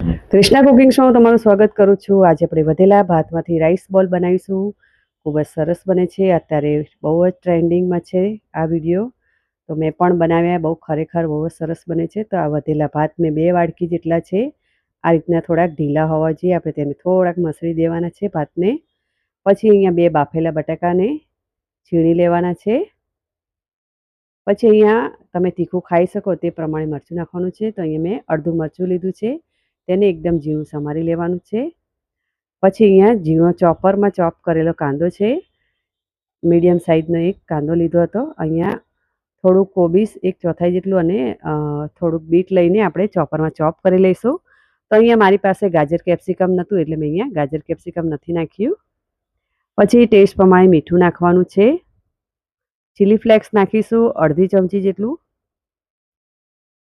Krishna cooking શોમાં તમારું સ્વાગત કરું છું. આજે આપણે વધેલા ભાતમાંથી રાઈસ બોલ બનાવીશું. ખૂબ જ સરસ બને છે. અત્યારે બહુ જ ટ્રેન્ડિંગમાં છે આ વીડિયો તો મેં પણ બનાવ્યા, બહુ ખરેખર બહુ જ સરસ બને છે. તો આ વધેલા ભાત મેં બે વાડકી જેટલા છે. આ રીતના થોડાક ઢીલા હોવા જોઈએ. આપણે તેને થોડાક મસળી દેવાના છે ભાતને. પછી અહીંયા બે બાફેલા બટાકાને છીણી લેવાના છે. પછી અહીંયા તમે તીખું ખાઈ શકો તે પ્રમાણે મરચું નાખવાનું છે. તો અહીંયા મેં અડધું મરચું લીધું છે. તેને એકદમ ઝીણું સમારી લેવાનું છે. પછી અહીંયા ઝીણો ચોપરમાં ચોપ કરેલો કાંદો છે. મીડિયમ સાઇઝનો એક કાંદો લીધો હતો. અહીંયા થોડુંક કોબીસ, એક ચોથાઈ જેટલું અને થોડુંક બીટ લઈને આપણે ચોપરમાં ચોપ કરી લઈશું. તો અહીંયા મારી પાસે ગાજર કેપ્સિકમ નહોતું એટલે મેં અહીંયા ગાજર કેપ્સિકમ નથી નાખ્યું. પછી ટેસ્ટ પ્રમાણે મીઠું નાખવાનું છે. ચીલી ફ્લેક્સ નાખીશું અડધી ચમચી જેટલું.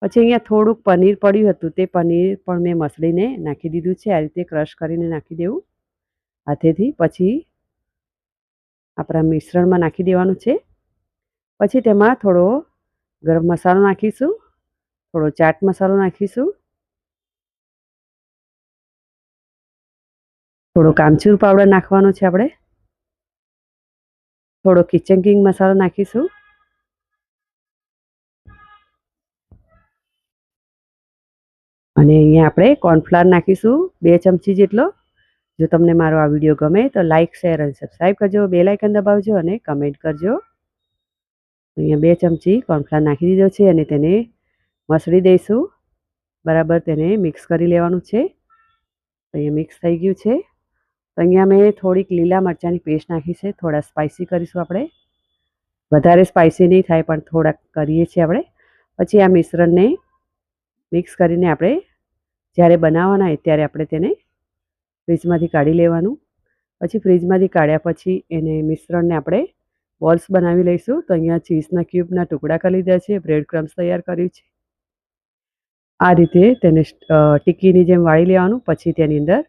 પછી અહીંયા થોડુંક પનીર પડ્યું હતું, તે પનીર પણ મેં મસળીને નાખી દીધું છે. આ રીતે ક્રશ કરીને નાખી દેવું હાથેથી. પછી આપણા મિશ્રણમાં નાખી દેવાનું છે. પછી તેમાં થોડો ગરમ મસાલો નાખીશું, થોડો ચાટ મસાલો નાખીશું, થોડો કામચૂર પાવડર નાખવાનો છે આપણે, થોડો કિચન કિંગ મસાલો નાખીશું. અને અહીંયા આપણે કોર્નફ્લાવર નાખીશું, બે ચમચી જેટલો. જો તમને મારો આ વીડિયો ગમે તો લાઇક શેર અને સબસ્ક્રાઈબ કરજો બે લાઇકન દબાવજો અને કમેન્ટ કરજો. અહીંયા બે ચમચી કોર્નફ્લાવર નાખી દીધો છે અને તેને મસળી દઈશું. બરાબર તેને મિક્સ કરી લેવાનું છે. અહીંયા મિક્સ થઈ ગયું છે. તો અહીંયા મેં થોડીક લીલા મરચાંની પેસ્ટ નાખી છે. થોડા સ્પાઇસી કરીશું આપણે. વધારે સ્પાઇસી નહીં થાય પણ થોડાક કરીએ છીએ આપણે. પછી આ મિશ્રણને મિક્સ કરીને આપણે જ્યારે બનાવવાના હોય ત્યારે આપણે તેને ફ્રીજમાંથી કાઢી લેવાનું. પછી ફ્રીજમાંથી કાઢ્યા પછી એને મિશ્રણને આપણે બોલ્સ બનાવી લઈશું. તો અહીંયા ચીઝના ક્યુબના ટુકડા કરી લીધા છે, બ્રેડ ક્રમ્સ તૈયાર કર્યું છે. આ રીતે તેને ટીકીની જેમ વાળી લેવાનું. પછી તેની અંદર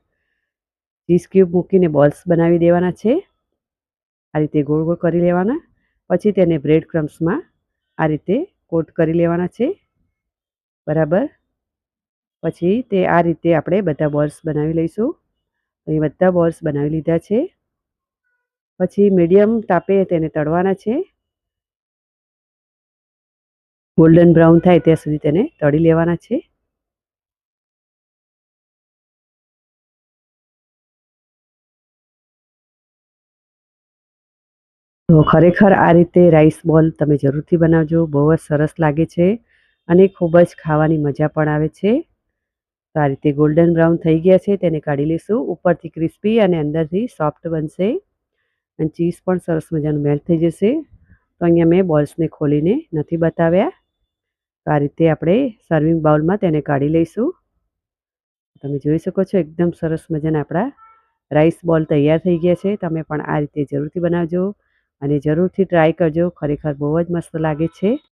ચીઝ ક્યુબ મૂકીને બોલ્સ બનાવી દેવાના છે. આ રીતે ગોળ ગોળ કરી લેવાના. પછી તેને બ્રેડ ક્રમ્સમાં આ રીતે કોટ કરી લેવાના છે. બરાબર? પછી તે આ રીતે આપણે બધા બોલ્સ બનાવી લઈશું. અહીં બધા બોલ્સ બનાવી લીધા છે. પછી મીડિયમ તાપે તેને તળવાના છે. ગોલ્ડન બ્રાઉન થાય ત્યાં સુધી તેને તળી લેવાના છે. તો ખરેખર આ રીતે રાઈસ બોલ તમે જરૂરથી બનાવજો. બહુ જ સરસ લાગે છે. અને ખૂબ જ ખાવાની મજા પણ આવે છે. તો આ રીતે ગોલ્ડન બ્રાઉન થઈ ગયા છે, તેને કાઢી લઈશું. ઉપરથી ક્રિસ્પી અને અંદરથી સોફ્ટ બનશે. અને ચીઝ પણ સરસ મજાનું મેલ્ટ થઈ જશે. તો અહીંયા મેં બોલ્સને ખોલીને નથી બતાવ્યા. તો આ રીતે આપણે સર્વિંગ બાઉલમાં તેને કાઢી લઈશું. તમે જોઈ શકો છો, એકદમ સરસ મજાના આપણા રાઈસ બોલ તૈયાર થઈ ગયા છે. તમે પણ આ રીતે જરૂરથી બનાવજો અને જરૂરથી ટ્રાય કરજો. ખરેખર બહુ જ મસ્ત લાગે છે.